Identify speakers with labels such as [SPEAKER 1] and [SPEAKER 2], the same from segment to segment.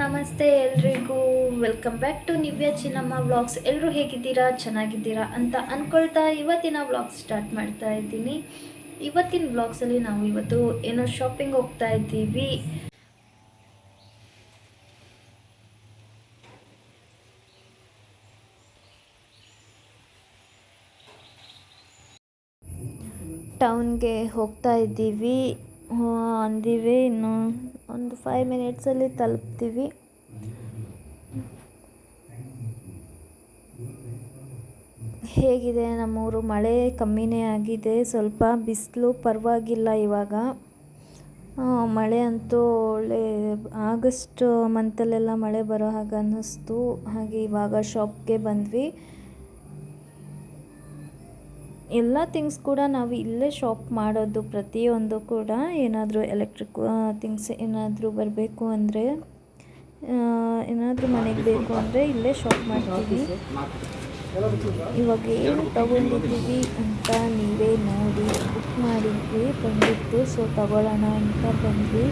[SPEAKER 1] ನಮಸ್ತೆ ಎಲ್ರಿಗೂ. Welcome back to Nivya Chinnamma vlogs ಎಲ್ಲರೂ ಹೇಗಿದ್ದೀರಾ? ಚೆನ್ನಾಗಿದ್ದೀರಾ ಅಂತ ಅಂದ್ಕೊಳ್ತಾ ಇವತ್ತಿನ ವ್ಲಾಗ್ ಸ್ಟಾರ್ಟ್ ಮಾಡ್ತಾ ಇದ್ದೀನಿ. ಇವತ್ತಿನ ವ್ಲಾಗ್ಸಲ್ಲಿ ನಾವು ಇವತ್ತು ಏನೋ ಶಾಪಿಂಗ್ ಹೋಗ್ತಾ ಇದ್ದೀವಿ. ಟೌನ್ಗೆ ಹೋಗ್ತಾ ಇದ್ದೀವಿ. ಅಂದಿವಿ ಇನ್ನು ಒಂದು ಫೈವ್ ಮಿನಿಟ್ಸಲ್ಲಿ ತಲುಪ್ತೀವಿ. ಹೇಗಿದೆ ನಮ್ಮೂರು? ಮಳೆ ಕಮ್ಮಿನೇ ಆಗಿದೆ. ಸ್ವಲ್ಪ ಬಿಸಿಲು ಪರವಾಗಿಲ್ಲ ಇವಾಗ. ಮಳೆ ಅಂತೂ ಒಳ್ಳೆ ಆಗಸ್ಟ್ ಮಂತಲ್ಲೆಲ್ಲ ಮಳೆ ಬರೋ ಹಾಗೆ ಅನ್ನಿಸ್ತು. ಹಾಗೆ ಇವಾಗ ಶಾಪ್ಗೆ ಬಂದ್ವಿ. ಎಲ್ಲ ಥಿಂಗ್ಸ್ ಕೂಡ ನಾವು ಇಲ್ಲೇ ಶಾಪ್ ಮಾಡೋದು, ಪ್ರತಿಯೊಂದು ಕೂಡ ಏನಾದರೂ ಎಲೆಕ್ಟ್ರಿಕ್ ಥಿಂಗ್ಸ್ ಏನಾದರೂ ಬರಬೇಕು ಅಂದರೆ ಏನಾದರೂ ಮನೆಗೆ ಬೇಕು ಅಂದರೆ ಇಲ್ಲೇ ಶಾಪ್ ಮಾಡ್ತೀವಿ. ಇವಾಗ ಏನು ತಗೊಂಡಿದ್ದೀವಿ ಅಂತ ನೀವೇ ನೋಡಿ ಬುಕ್ ಮಾಡಿದ್ವಿ, ಬಂದಿತ್ತು ಸೊ ತಗೊಳ್ಳೋಣ ಅಂತ ಬಂದ್ವಿ.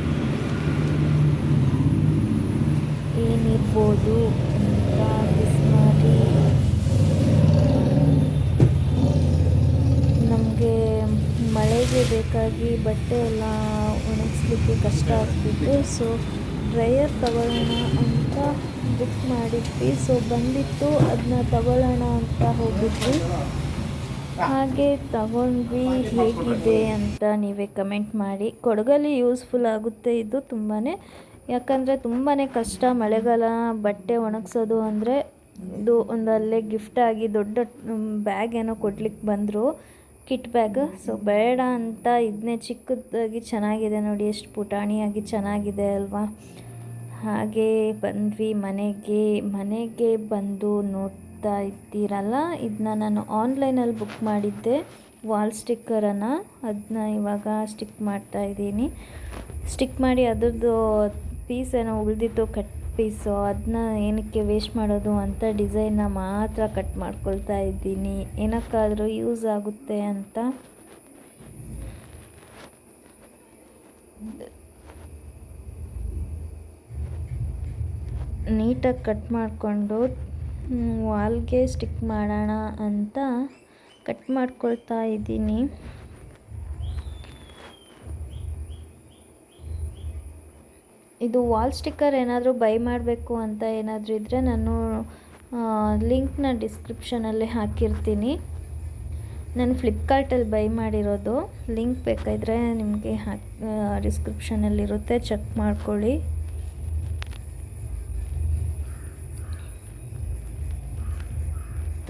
[SPEAKER 1] ಏನಿರ್ಬೋದು ಅಂತ ಗೆಸ್ ಮಾಡಿ ನಮಗೆ ಮಳೆಗೆ ಬೇಕಾಗಿ ಬಟ್ಟೆ ಎಲ್ಲ ಒಣಗಿಸ್ಲಿಕ್ಕೆ ಕಷ್ಟ ಆಗ್ತಿತ್ತು. ಸೊ ಡ್ರೈಯರ್ ತಗೊಳ್ಳೋಣ ಅಂತ ಬುಕ್ ಮಾಡಿದ್ವಿ. ಸೊ ಬಂದಿತ್ತು. ಅದನ್ನ ತಗೊಳ್ಳೋಣ ಅಂತ ಹೋಗಿದ್ವಿ. ಹಾಗೆ ತಗೊಂಡ್ವಿ. ಹೇಗಿದೆ ಅಂತ ನೀವೇ ಕಮೆಂಟ್ ಮಾಡಿ. ಕೊಡಗಲ್ಲಿ ಯೂಸ್ಫುಲ್ ಆಗುತ್ತೆ ಇದು ತುಂಬಾ ಯಾಕಂದರೆ ತುಂಬಾ ಕಷ್ಟ. ಮಳೆಗಾಲ, ಬಟ್ಟೆ ಒಣಗಿಸೋದು ಅಂದರೆ ಇದು ಒಂದು ಅಲ್ಲೇ ಗಿಫ್ಟಾಗಿ ದೊಡ್ಡ ಬ್ಯಾಗ್ ಏನೋ ಕೊಡ್ಲಿಕ್ಕೆ ಬಂದರು. Kit bag. ಸೊ, ಬೇಡ ಅಂತ ಇದನ್ನೇ ಚಿಕ್ಕದಾಗಿ ಚೆನ್ನಾಗಿದೆ ನೋಡಿ, ಎಷ್ಟು ಪುಟಾಣಿಯಾಗಿ ಚೆನ್ನಾಗಿದೆ ಅಲ್ವಾ? ಹಾಗೆ ಬಂದ್ವಿ ಮನೆಗೆ. ಮನೆಗೆ ಬಂದು ನೋಡ್ತಾ ಇದ್ದೀರಲ್ಲ ಇದನ್ನ ನಾನು ಆನ್ಲೈನಲ್ಲಿ ಬುಕ್ ಮಾಡಿದ್ದೆ, ವಾಲ್ ಸ್ಟಿಕ್ಕರನ್ನು. ಅದನ್ನ ಇವಾಗ ಸ್ಟಿಕ್ ಮಾಡ್ತಾ ಇದ್ದೀನಿ. ಸ್ಟಿಕ್ ಮಾಡಿ ಅದರದ್ದು ಪೀಸ್ ಏನೋ ಉಳಿದಿತ್ತು ಕಟ್ ಪೀಸು ಅದನ್ನ ಏನಕ್ಕೆ ವೇಸ್ಟ್ ಮಾಡೋದು ಅಂತ ಡಿಸೈನ್ನ ಮಾತ್ರ ಕಟ್ ಮಾಡ್ಕೊಳ್ತಾ ಇದ್ದೀನಿ. ಏನಕ್ಕಾದರೂ ಯೂಸ್ ಆಗುತ್ತೆ ಅಂತ. ನೀಟಾಗಿ ಕಟ್ ಮಾಡಿಕೊಂಡು ವಾಲ್ಗೆ ಸ್ಟಿಕ್ ಮಾಡೋಣ ಅಂತ ಕಟ್ ಮಾಡ್ಕೊಳ್ತಾ ಇದ್ದೀನಿ. ಇದು ವಾಲ್ ಸ್ಟಿಕ್ಕರ್ ಏನಾದರೂ ಬೈ ಮಾಡಬೇಕು ಅಂತ ಏನಾದರೂ ಇದ್ದರೆ ನಾನು ಲಿಂಕ್ನ ಡಿಸ್ಕ್ರಿಪ್ಷನಲ್ಲಿ ಹಾಕಿರ್ತೀನಿ. ನಾನು ಫ್ಲಿಪ್ಕಾರ್ಟಲ್ಲಿ ಬೈ ಮಾಡಿರೋದು. ಲಿಂಕ್ ಬೇಕಾದರೆ ನಿಮಗೆ ಹಾಕಿ ಡಿಸ್ಕ್ರಿಪ್ಷನಲ್ಲಿರುತ್ತೆ. ಚೆಕ್ ಮಾಡ್ಕೊಳ್ಳಿ.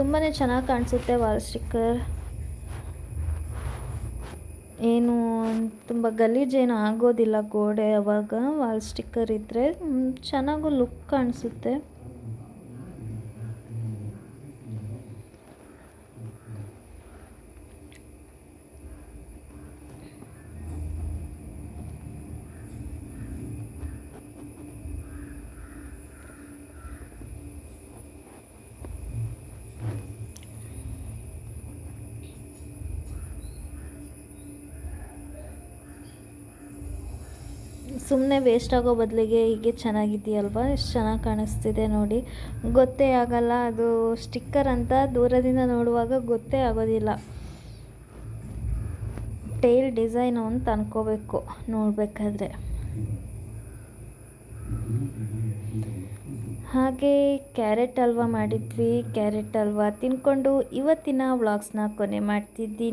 [SPEAKER 1] ತುಂಬಾ ಚೆನ್ನಾಗಿ ಕಾಣಿಸುತ್ತೆ ವಾಲ್ ಸ್ಟಿಕ್ಕರ್. ಏನು ತುಂಬ ಗಲೀಜೇನು ಆಗೋದಿಲ್ಲ ಗೋಡೆ ಅವಾಗ ವಾಲ್ ಸ್ಟಿಕ್ಕರ್ ಇದ್ದರೆ ಚೆನ್ನಾಗೂ ಲುಕ್ ಕಾಣಿಸುತ್ತೆ. ಸುಮ್ಮನೆ ವೇಸ್ಟ್ ಆಗೋ ಬದಲಿಗೆ ಹೀಗೆ ಚೆನ್ನಾಗಿದೆಯಲ್ವಾ ಎಷ್ಟು ಚೆನ್ನಾಗಿ ಕಾಣಿಸ್ತಿದೆ ನೋಡಿ. ಗೊತ್ತೇ ಆಗಲ್ಲ. ಅದು ಸ್ಟಿಕ್ಕರ್ ಅಂತ ದೂರದಿಂದ ನೋಡುವಾಗ ಗೊತ್ತೇ ಆಗೋದಿಲ್ಲ. ಟೇಲ್ ಡಿಸೈನು ಅಂತ ಅನ್ಕೋಬೇಕು ನೋಡಬೇಕಾದ್ರೆ. ಹಾಗೆ ಕ್ಯಾರೆಟ್ ಹಲ್ವಾ ಮಾಡಿದ್ವಿ. ಕ್ಯಾರೆಟ್ ಹಲ್ವಾ ತಿನ್ಕೊಂಡು ಇವತ್ತಿನ ವ್ಲಾಗ್ಸ್ನ ಕೊನೆ ಮಾಡ್ತಿದ್ದೀನಿ.